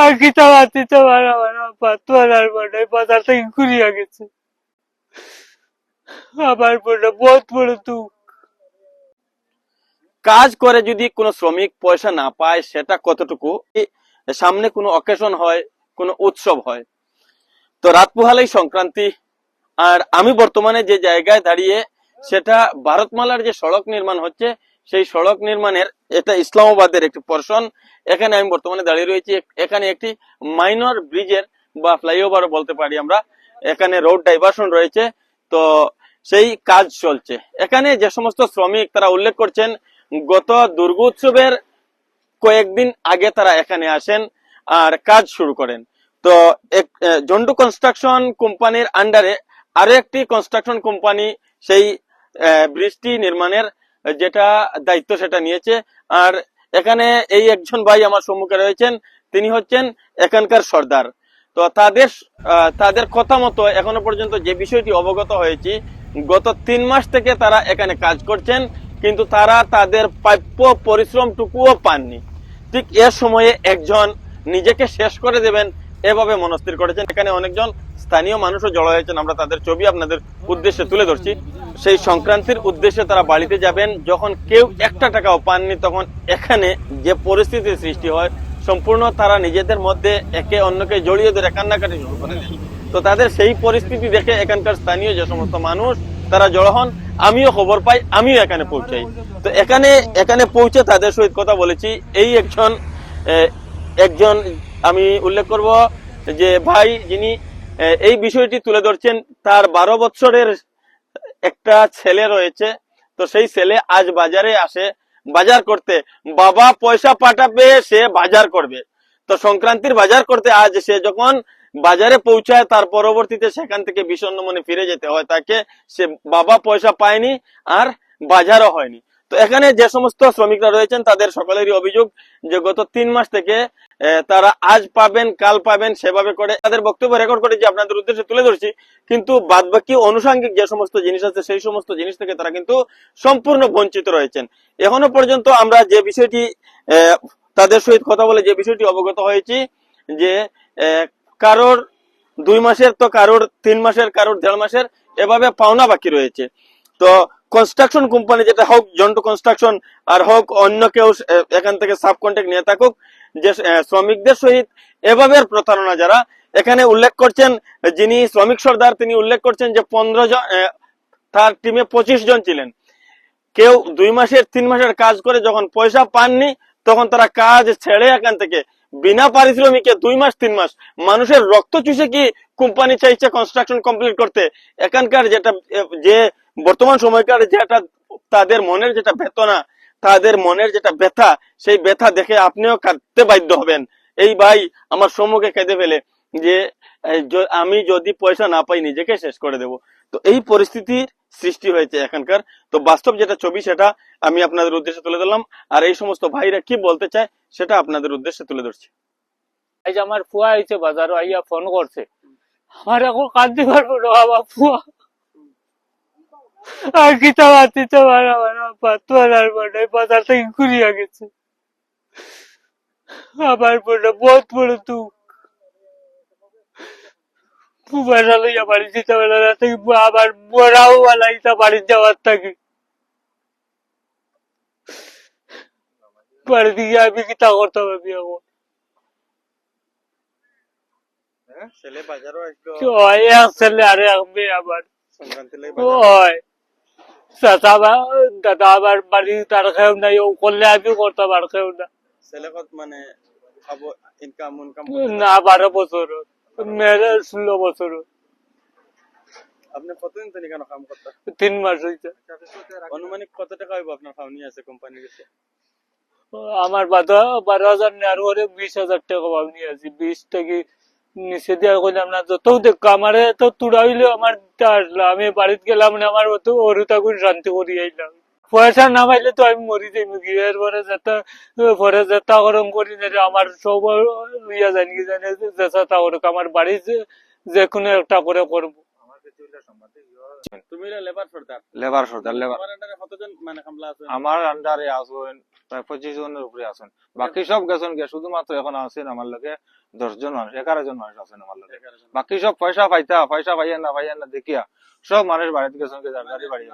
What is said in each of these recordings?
আর কিতা বাতি তোমার আমার তোমার আর মনে বাজার থেকে গেছে। আমার মনে বহুত বড় দুঃখ কাজ করে যদি কোনো শ্রমিক পয়সা না পায়, সেটা কতটুকু? সামনে কোনো অকেশন হয়, কোনো উৎসব হয়। তো রাত পোহালেই সংক্রান্তি। আর আমি বর্তমানে যে জায়গায় দাঁড়িয়ে, সেটা ভারতমালার যে সড়ক নির্মাণ হচ্ছে সেই সড়ক নির্মাণের এটা ইসলামাবাদের একটি পোর্শন এখানে আমি বর্তমানে দাঁড়িয়ে রয়েছি। এখানে একটি মাইনর ব্রিজের বা ফ্লাইওভার বলতে পারি আমরা। এখানে রোড ডাইভার্সন রয়েছে। তো সেই কাজ চলছে। এখানে যে সমস্ত শ্রমিক তারা উল্লেখ করছেন গত দুর্গোৎসবের কয়েকদিন আগে তারা এখানে আসেন আর কাজ শুরু করেন। তো আহ, কনস্ট্রাকশন কোম্পানির আন্ডারে আরও একটি কনস্ট্রাকশন কোম্পানি সেই ব্রিজটি নির্মাণের যেটা দায়িত্ব সেটা নিয়েছে। আর এখানে এই একজন ভাই আমার সম্মুখে রয়েছেন, তিনি হচ্ছেন এখানকার সর্দার। তো তাদের তাদের কথা মতো এখনও পর্যন্ত যে বিষয়টি অবগত হয়েছি, গত তিন মাস থেকে তারা এখানে কাজ করছেন, কিন্তু তারা তাদের প্রাপ্য পরিশ্রমটুকুও পাননি। ঠিক এ সময়ে একজন নিজেকে শেষ করে দেবেন, এভাবে মনস্থির করেছেন। এখানে অনেকজন স্থানীয় মানুষও জড়ো হয়েছেন। আমরা তাদের ছবি আপনাদের উদ্দেশ্যে তুলে ধরছি। সেই সংক্রান্তির উদ্দেশ্যে তারা বাড়িতে যাবেন। যখন কেউ একটা টাকাও পাননি, তখন এখানে যে পরিস্থিতির সৃষ্টি হয়, সম্পূর্ণ তারা নিজেদের মধ্যে একে অন্যকে জড়িয়ে ধরে কান্নাকাটি শুরু করে তো তাদের সেই পরিস্থিতি দেখে এখানকার স্থানীয় যে সমস্ত মানুষ, তারা জড়ো হন। আমিও খবর পাই, আমিও এখানে পৌঁছাই। তো এখানে এখানে পৌঁছে তাদের সহিত কথা বলেছি। এই একজন একজন আমি উল্লেখ করব যে ভাই যিনি এই বিষয়টি তুলে ধরছেন তার বারো বছরের একটা ছেলে রয়েছে। তো সেই ছেলে আজ বাজারে আসে, বাজার করতে। বাবা পয়সা পাঠাবে সে বাজার করবে। তো সংক্রান্তির বাজার করতে আজ সে যখন বাজারে পৌঁছায়, তার পরবর্তীতে সেখান থেকে বিষণ্ণ মনে ফিরে যেতে হয় তাকে। সে বাবা পয়সা পায়নি আর বাজারও হয়নি। তো এখানে যে সমস্ত শ্রমিকরা রয়েছেন, তাদের সকলেরই অভিযোগ যে গত তিন মাস থেকে তারা আজ পাবেন, কাল পাবেন, সেভাবে করে তাদের বক্তব্য রেকর্ড করে যে আপনাদের উদ্দেশ্যে তুলে ধরছি। কিন্তু বাদ বাকি অনুষাঙ্গিক যে সমস্ত জিনিস আছে, সেই সমস্ত জিনিস থেকে তারা কিন্তু সম্পূর্ণ বঞ্চিত রয়েছেন। এখনও পর্যন্ত আমরা যে বিষয়টি তাদের সহিত কথা বলে যে বিষয়টি অবগত হয়েছি যে কারোর দুই মাসের তো কারোর তিন মাসের, কারোর দেড় মাসের, এভাবে পাওনা বাকি রয়েছে। তো কনস্ট্রাকশন কোম্পানি যেটা হোক, জন্টু কনস্ট্রাকশন আর হোক অন্য কেউ এখান থেকে সাব কন্ট্যাক্ট নিয়ে থাকুক, যে শ্রমিকদের সহিত, এভাবে প্রতারণা যারা। এখানে উল্লেখ করছেন, যিনি শ্রমিক সর্দার, তিনি উল্লেখ করছেন যে পনেরো জন তার টিমে পঁচিশ জন ছিলেন। কেউ দুই মাসের, তিন মাসের কাজ করে যখন পয়সা পাননি, তখন তারা কাজ ছেড়ে এখান থেকে, বিনা পারিশ্রমিকে দুই মাস, তিন মাস, মানুষের রক্ত চুষে কি কোম্পানি চাইছে কনস্ট্রাকশন কমপ্লিট করতে? এখানকার যেটা যে বর্তমান সময়কার যেটা তাদের মনের যেটা বেতনা তাদের মনের যেটা ব্যথা, সেই ব্যথা দেখে আপনিও কাঁদতে বাধ্য হবেন। এই ভাই আমার সম্মুখে কেঁদে ফেলে যে আমি যদি পয়সা না পাই নিজেকে শেষ করে দেব। তো এই পরিস্থিতির সৃষ্টি হয়েছে এখানকার। তো বাস্তব যেটা ছবি সেটা আমি আপনাদের উদ্দেশ্যে তুলে ধরলাম। আর এই সমস্ত ভাইরা কি বলতে চায় সেটা আপনাদের উদ্দেশ্যে তুলে ধরছি। আমার ফুয়া আইছে বাজারও আইয়া ফোন করছে। আমার এখন কাঁদতে পারব বাবা, ফুয়া। আর কিতা বাতি তোমার আমার তোমার আর মনে বাজার থেকে ঘুরিয়া গেছে। আমার মনে বহুত বড় দুঃখ। পয়সা লইয়া বাড়ি যেতে পারে না থেকে আবার মরাও বালাইতা বাড়ি যাওয়ার থাকি বাড়ি দিকে আমি কিতা করতে পারবি এখন ছেলে বাজারও আসলো। এক ছেলে আরে মেয়ে আবার সংক্রান্তি চাচা দাদা আবার বাড়ি তার খেয়েও নাই ও করলে আমি করতাম আর খেয়েও না মানে ইনকাম ইনকাম না বারো বছর মেয়ের ষোলো বছর। আপনি কতদিন থেকে কেন কাম করতে? তিন মাস হয়েছে অনুমানিক কত টাকা হইব আপনার আছে কোম্পানির কাছে? আমার বাধা বারো হাজার নেওয়ার পরে বিশ হাজার টাকা ভাবনি আছি। বিশ থেকে নিচে না যত দেখ, আমারে তো আমার আমি বাড়িতে গেলাম না, আমার অত ওর তখন শান্তি করি আইলাম। পয়সা না পাইলে তো আমি মরি যাই মুখি এরপরে যেটা, পরে যেটা গরম করি আমার সব, ইয়া জানি জানি যেটা করুক, আমার বাড়ি যে কোনো একটা করে করব আমার কিছু হইলে সম্বন্ধে ইয়ে তুমি লেবার সর্দার লেবার সর্দার লেবার কতজন মানে কামলা আছে? আমার আন্ডারে আছেন প্রায় পঁচিশ জনের উপরে আছেন। বাকি সব গেছেন গে শুধুমাত্র এখন আছেন আমার লগে দশ জন মানুষ এগারো জন মানুষ আছেন আমার লগে। বাকি সব পয়সা পাইতা পয়সা পাইয়া না পাইয়া না দেখিয়া সব মানুষ বাড়িতে গেছেন গে জারদারি বাড়ি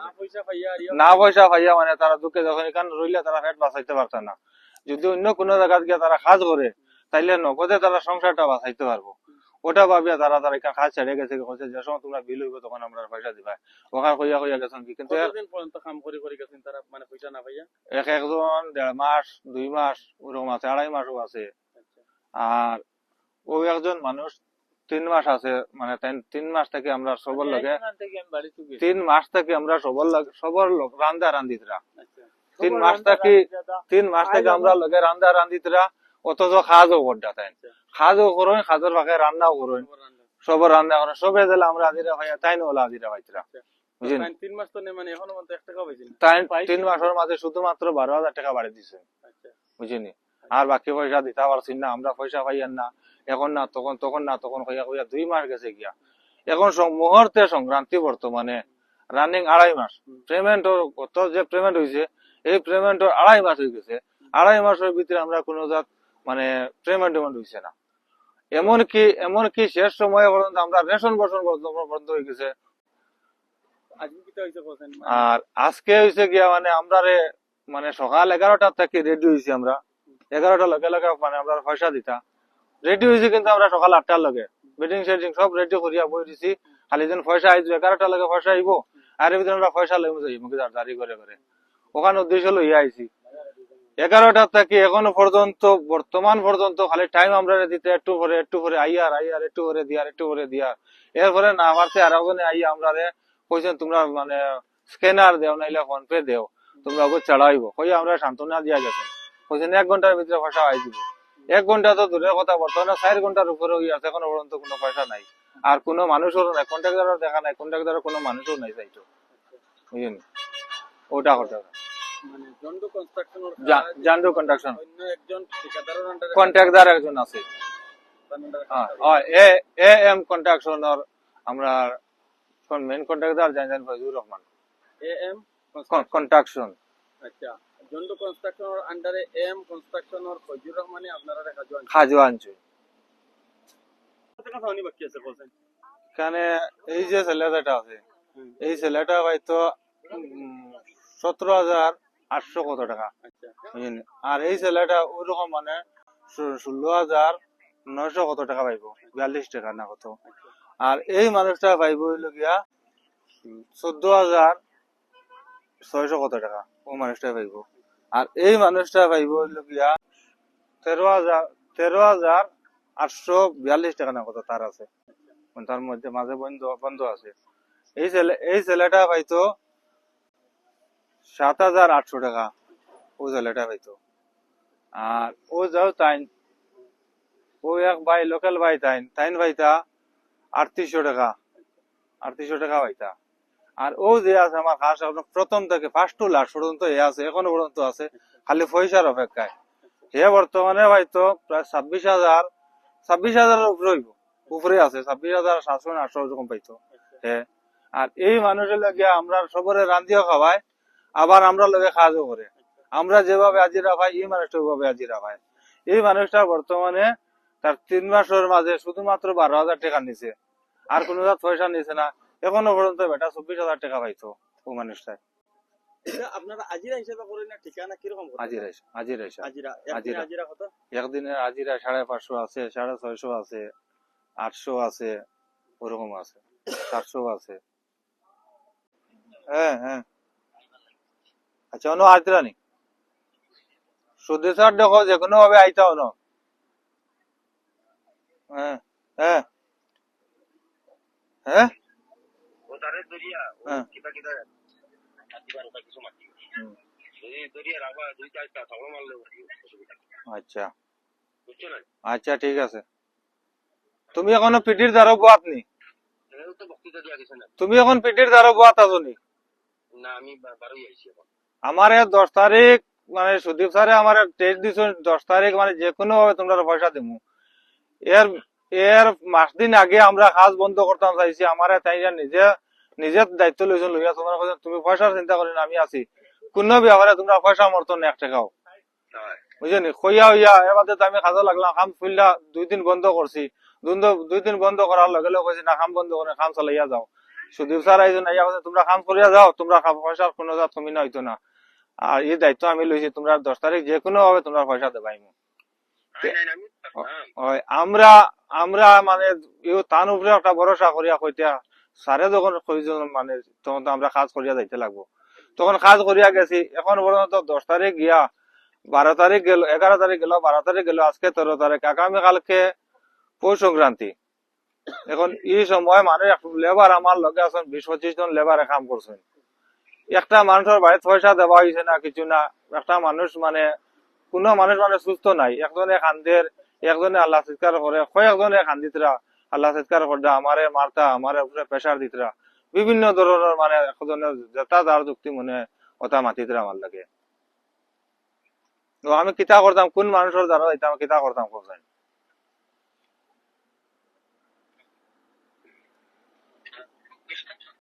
না পয়সা পাইয়া ইয়া মানে তারা দুঃখে যখন এখানে রইলে তারা পেট বাঁচাইতে পারত না। যদি অন্য কোনো জায়গা গিয়ে তারা কাজ করে তাইলে নগদে তারা সংসারটা বাঁচাইতে পারব। ওটা ভাবিয়া তারা তারা এখানে কাজ ছেড়ে গেছে কইছে যে সময় তোমরা বিল হইব তখন আমরা পয়সা দিবা। ওখানে কইয়া কইয়া গেছেন কি কিন্তু কতদিন পর্যন্ত কাম করে করে গেছেন তারা? মানে পয়সা না পাইয়া এক একজন দেড় মাস দুই মাস ওরকম আছে আড়াই মাসও আছে। আর ও একজন মানুষ তিন মাস আছে মানে তিন- মাস থেকে আমরা সবর লগে বাড়িতে গেছি। তিন মাস থেকে আমরা সবর লগে সবর লোক রান্দা রান্দিতরা আচ্ছা। তিন মাস থাকি তিন মাস থেকে আমরা লগে রান্দা রান্দিতরা অথচ খাজও করডা তাই। খাজও করুন খাজের পাখে রান্নাও করুন। খবর রান্না। সবর রান্না করেন। সবে দিলে আমরা আজিরা ভাইয়া তাই না আজিরা ভাইতরা তিন মাস তো মানে এখনও এক টাকা পাইছি। তিন মাসের মাঝে শুধুমাত্র বারো হাজার টাকা বাড়ি দিছে। আচ্ছা। বুঝিনি আর বাকি পয়সা দিতে পারছি না আমরা পয়সা পাইয়ান না। এখন না তখন তখন না তখন হইয়া হইয়া দুই মাস গেছে গিয়া। এখন মুহূর্তে সংক্রান্তি বর্তমানে রানিং আড়াই মাস। পেমেন্ট কত যে পেমেন্ট হয়েছে এই পেমেন্ট আড়াই মাস হয়ে গেছে। আড়াই মাসের ভিতরে আমরা কোনো জাত মানে পেমেন্ট টেমেন্ট হয়েছে না। এমনকি এমনকি শেষ সময় পর্যন্ত আমরা রেশন বসন বন্ধ হয়ে গেছে। কোসেন আর আজকে হয়েছে গিয়া মানে আমরা মানে সকাল এগারোটা থেকে রেডি হয়েছি আমরা। এগারোটা লগে লগে মানে আমরা পয়সা দিতা। রেডি হয়েছি কিন্তু আমরা সকাল আটটার লগে। মিটিং সেটিং সব রেডি করিয়া বই দিছি। খালি যেন পয়সা আইজ এগারোটা লগে পয়সা আইব। আর এর ভিতরে আমরা পয়সা লইব যাই মুখে দাঁড়ি করে করে। ওখানে উদ্দেশ্য লইয়া আইছি। এগারোটা থেকে এখনও পর্যন্ত, বর্তমান পর্যন্ত খালি টাইম আমরা দিতে, একটু পরে একটু পরে আইয়ার আইয়ার একটু পরে দিয়ার একটু পরে দিয়ার এরপরে না পারছে আর একজনে আইয়া আমরা রে কইছেন, তোমরা মানে স্ক্যানার দেও, নাইলে ফোন পে দেও। তোমরা ওকে চড়াইব কই আমরা সান্ত্বনা দিয়া গেছেন। কইছেন, এক ঘণ্টার ভিতরে পয়সা আই দিব। এক ঘণ্টা তো দূরের কথা, বর্তমানে চার ঘণ্টার উপরে হয়ে আছে, এখনও পর্যন্ত কোনো পয়সা নাই। আর কোনো মানুষেরও নাই কন্ট্রাক্টারও দেখা নাই কন্ট্রাক্টারের কোনো মানুষও নাই চাইতো। বুঝলেন? ওটা কথা। জন্ডু কন্ট্রাকশন অন্য একজন আছে। হ্যাঁ, এ এ এম কন্ট্রাকশনের আমরা মেন কন্ট্রাক্টর জানেন Fazlur Rahman. A M construction আচ্ছা জন্ডু কনস্ট্রাকশনের আন্ডারে এম কনস্ট্রাকশনের রহমানে আপনারা এই যে ছেলেটা আছে এই ছেলেটা হয়তো সতেরো হাজার আটশো কত টাকা। আচ্ছা। বুঝলেন? আর এই ছেলেটা ওইরকম মানে ষোলো হাজার নয়শো কত টাকা পাইব? বিয়াল্লিশ টাকা না কত? আর এই মানুষটা পাইব হইল গিয়া চোদ্দ হাজার ছয়শো কত টাকা। ও মানুষটা পাইব। আর এই মানুষটা পাইব হইল গিয়া তেরো হাজার তেরো হাজার আটশো বিয়াল্লিশ টাকা না কত তার আছে। মানে তার মধ্যে মাঝে বন্ধ বন্ধ আছে। এই ছেলে এই ছেলেটা পাইতো সাত হাজার আটশো টাকা আর ও যাও তাইন। ও এক ভাই, লোকাল ভাই তাইন। তাইন ভাইতা আটত্রিশশো টাকা। আটত্রিশশো টাকা আর ও যে আছে আমার খাস প্রথম থেকে ফার্স্ট টু লাস্ট পর্যন্ত এ আছে, এখনও পর্যন্ত আছে, খালি পয়সার অপেক্ষায়। হে বর্তমানে হয়তো প্রায় ছাব্বিশ হাজার, ছাব্বিশ হাজারের উপরে হইব। উপরে আছে, ছাব্বিশ হাজার, সাতশো, আটশো এরকম পাইতো। হ্যাঁ আর এই মানুষের লাগে আমরা সবরে রান্ধিও খাওয়াই। আবার আমরা লগে কাজও করে। আমরা যেভাবে আজিরা পাই এই মানুষটা ওইভাবে আজিরা পাই এই মানুষটা বর্তমানে তার তিন মাসের মাঝে শুধুমাত্র বারো হাজার টাকা নিছে। আর কোনো পয়সা নিছে না। এখনও পর্যন্ত বেটা চব্বিশ হাজার টাকা পাইতো ও মানুষটা আপনারা আজিরা হিসেবে করেন না ঠিকানা কীরকম? আজিরা আজিরা আজিরা একদিন আজিরা। আজিরা কত? একদিনের আজিরা সাড়ে পাঁচশো আছে সাড়ে ছয়শো আছে আটশো আছে ওরকম আছে চারশো আছে। হ্যাঁ হ্যাঁ। আচ্ছা নি দেখো যে কোনো ভাবে আইতাও ন। হ্যাঁ হ্যাঁ। হ্যাঁ? নেই। আচ্ছা। আচ্ছা ঠিক আছে। তুমি এখনও পিঠির দ্বারা বাত নি। তুমি এখন পিঠির দ্বারা বাত আছো নি না আমি বারোই আইছি এখন। আমার দশ তারিখ মানে সুদীপ স্যারে আমার টেস্ট দিছ দশ তারিখ মানে যে কোনো ভাবে তোমরা পয়সা দিমু। এর এর মাস দিন আগে আমরা কাজ বন্ধ করতাম চাইছি আমার তাই নিজে নিজের দায়িত্ব লইছো লইয়া তোমার তুমি পয়সার চিন্তা করি আমি আছি। কোনো ব্যাপারে তোমরা পয়সা মর্তন এক টাকাও। বুঝলি কইয়া হইয়া এবারে আমি কাজে লাগলাম কাম ফুললা দুই দিন বন্ধ করছি। দুই দিন- বন্ধ করার লগে লগে কইছি না কাম বন্ধ করে কাম চালাইয়া যাও। সুদীপ স্যার আইজন আইয়া তোমরা কাম করিয়া যাও তোমরা পয়সার কোনো তুমি না হইতো না। আর এই দায়িত্ব আমি লইছি তোমরা দশ তারিখ যে কোনো ভাবে তোমরা পয়সা দেবাই আমরা আমরা মানে তান উপরে একটা ভরসা করিয়া কইতা স্যারে যখন কইজন মানে তখন তো আমরা কাজ করিয়া যাইতে লাগবো। তখন কাজ করিয়া গেছি এখন পর্যন্ত দশ তারিখ গিয়া বারো তারিখ গেল এগারো তারিখ গেল বারো তারিখ গেল আজকে তেরো তারিখ আগামী কালকে পৌষ সংক্রান্তি। এখন এই সময় মানে লেবার আমার লগে আছেন বিশ পঁচিশ জন লেবারে কাম করছেন। একটা মানুষের বাড়িতে পয়সা দেওয়া হয়েছে না, কিছু না। একটা মানুষ মানে কোনো মানুষ মানে সুস্থ নাই। একজনে খান্দের একজনে আল্লাহ চিৎকার করে, কয়েকজনে খান্দিতরা আল্লাহ চিৎকার করে আমারে মারতা, আমারে উপরে প্রেশার দিতরা বিভিন্ন ধরনের মানে একজনে যেটা যার যুক্তি মনে ওটা মাতিতরা আমার লাগে। আমি কিতা করতাম, কোন মানুষের দ্বারা যাইতাম কিতা করতাম কোথায়